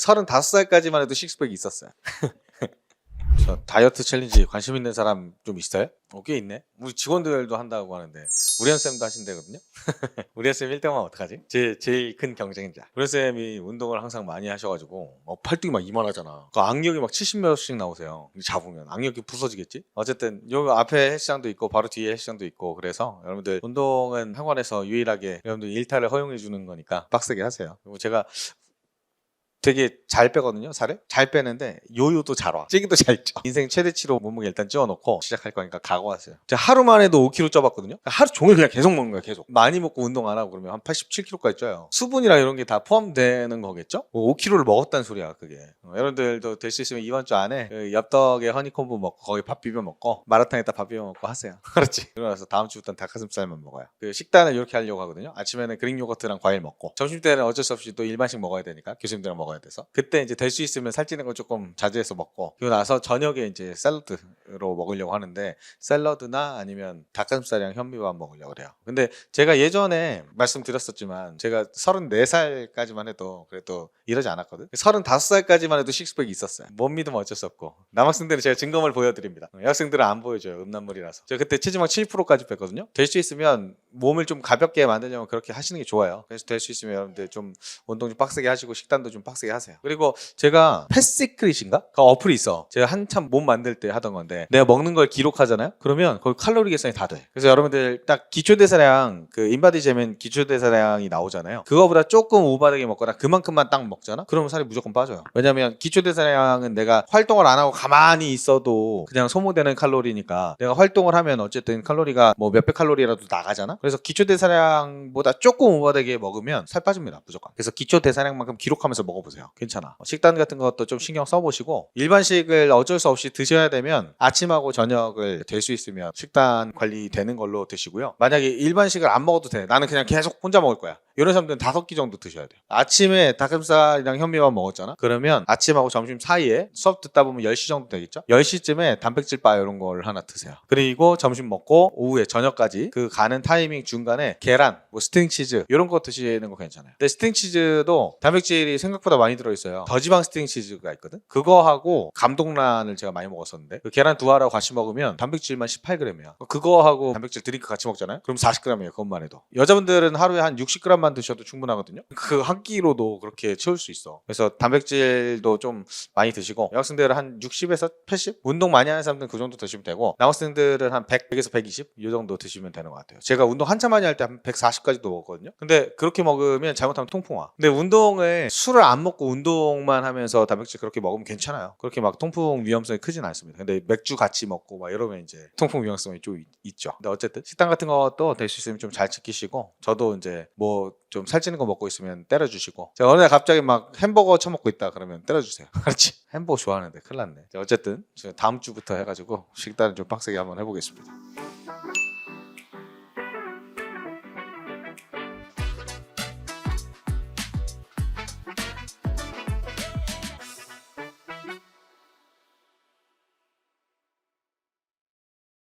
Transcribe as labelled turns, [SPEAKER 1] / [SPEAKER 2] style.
[SPEAKER 1] 35살까지만 해도 식스팩이 있었어요. 저 다이어트 챌린지 관심 있는 사람 좀 있어요? 어, 꽤 있네. 우리 직원들도 한다고 하는데 우리 쌤도 하신대거든요. 우리 쌤 1등하면 어떡하지? 제 제일 큰 경쟁자. 우리 쌤이 운동을 항상 많이 하셔가지고 어, 팔뚝이 막 이만하잖아. 그 악력이 막 70몇씩 나오세요. 잡으면 악력이 부서지겠지? 어쨌든 여기 앞에 헬스장도 있고 바로 뒤에 헬스장도 있고 그래서 여러분들 운동은 학원에서 유일하게 여러분들 일탈을 허용해 주는 거니까 빡세게 하세요. 그리고 제가 되게 잘 빼거든요 살을? 잘 빼는데 요요도 잘 와. 찌기도 잘 쪄. 인생 최대치로 몸무게 일단 찌워놓고 시작할 거니까 각오하세요. 제가 하루 만에도 5kg 쪄봤거든요. 하루 종일 그냥 계속 먹는 거야 계속. 많이 먹고 운동 안 하고 그러면 한 87kg까지 쪄요. 수분이랑 이런 게 다 포함되는 거겠죠? 5kg를 먹었다는 소리야 그게. 어, 여러분들도 될 수 있으면 이번 주 안에 그 엽떡에 허니콤보 먹고 거기 밥 비벼 먹고 마라탕에다 밥 비벼 먹고 하세요. 그렇지? 그러나서 다음 주부터는 닭가슴살만 먹어요. 그 식단을 이렇게 하려고 하거든요. 아침에는 그릭 요거트랑 과일 먹고 점심 때는 어쩔 수 없이 또 일반식 먹어야 되니까 교수님들랑 먹어 야 돼서? 그때 이제 될 수 있으면 살찌는 거 조금 자제해서 먹고 그리고 나서 저녁에 이제 샐러드로 먹으려고 하는데 샐러드나 아니면 닭가슴살이랑 현미밥 먹으려고 그래요. 근데 제가 예전에 말씀드렸었지만 제가 34살까지만 해도 그래도 이러지 않았거든. 35살까지만 해도 식스팩이 있었어요. 못 믿으면 어쩔 수 없고. 남학생들은 제가 증거물 보여드립니다. 여학생들은 안 보여줘요 음란물이라서. 제가 그때 체지방 7%까지 뺐거든요. 될 수 있으면 몸을 좀 가볍게 만들려면 그렇게 하시는 게 좋아요. 그래서 될 수 있으면 여러분들 좀 운동 좀 빡세게 하시고 식단도 좀 빡세게 하세요. 그리고 제가 패시크릿인가? 그 어플이 있어. 제가 한참 몸 만들 때 하던 건데 내가 먹는 걸 기록하잖아요? 그러면 거기 칼로리 계산이 다 돼. 그래서 여러분들 딱 기초대사량 그 인바디 재면 기초대사량이 나오잖아요. 그거보다 조금 오바되게 먹거나 그만큼만 딱 먹잖아? 그러면 살이 무조건 빠져요. 왜냐면 기초대사량은 내가 활동을 안 하고 가만히 있어도 그냥 소모되는 칼로리니까 내가 활동을 하면 어쨌든 칼로리가 뭐 몇백 칼로리라도 나가잖아? 그래서 기초대사량보다 조금 오바되게 먹으면 살 빠집니다 무조건. 그래서 기초대사량만큼 기록하면서 먹어보세요 괜찮아. 어, 식단 같은 것도 좀 신경 써보시고 일반식을 어쩔 수 없이 드셔야 되면 아침하고 저녁을 될 수 있으면 식단 관리 되는 걸로 드시고요. 만약에 일반식을 안 먹어도 돼. 나는 그냥 계속 혼자 먹을 거야 이런 사람들은 다섯 끼 정도 드셔야 돼요. 아침에 닭가슴살이랑 현미밥 먹었잖아? 그러면 아침하고 점심 사이에 수업 듣다 보면 10시 정도 되겠죠? 10시쯤에 단백질 바 이런 걸 하나 드세요. 그리고 점심 먹고 오후에 저녁까지 그 가는 타이밍 중간에 계란 뭐 스트링치즈 이런 거 드시는 거 괜찮아요. 근데 스트링치즈도 단백질이 생각보다 많이 들어 있어요. 저지방 스트링치즈가 있거든? 그거하고 감동란을 제가 많이 먹었었는데 그 계란 두 알하고 같이 먹으면 단백질만 18g이야. 그거하고 단백질 드링크 같이 먹잖아요? 그럼 40g이에요 그것만 해도. 여자분들은 하루에 한 60g만 드셔도 충분하거든요. 그 한 끼로도 그렇게 채울 수 있어. 그래서 단백질도 좀 많이 드시고 여학생들은 한 60에서 80 운동 많이 하는 사람들은 그 정도 드시면 되고 남학생들은 한 100에서 120 이 정도 드시면 되는 것 같아요. 제가 운동 한참 많이 할 때 한 140까지도 먹었거든요. 근데 그렇게 먹으면 잘못하면 통풍 와 근데 운동을 술을 안 먹고 운동만 하면서 단백질 그렇게 먹으면 괜찮아요. 그렇게 막 통풍 위험성이 크진 않습니다. 근데 맥주 같이 먹고 막 이러면 이제 통풍 위험성이 좀 있- 있죠. 근데 어쨌든 식단 같은 것도 될 수 있으면 좀 잘 지키시고 저도 이제 뭐좀 살찌는 거 먹고 있으면 때려주시고. 제가 어느 날 갑자기 막 햄버거 처먹고 있다 그러면 때려주세요. 그렇지. 햄버거 좋아하는데 큰일 났네. 자, 어쨌든 다음 주부터 해가지고 식단을 좀 빡세게 한번 해보겠습니다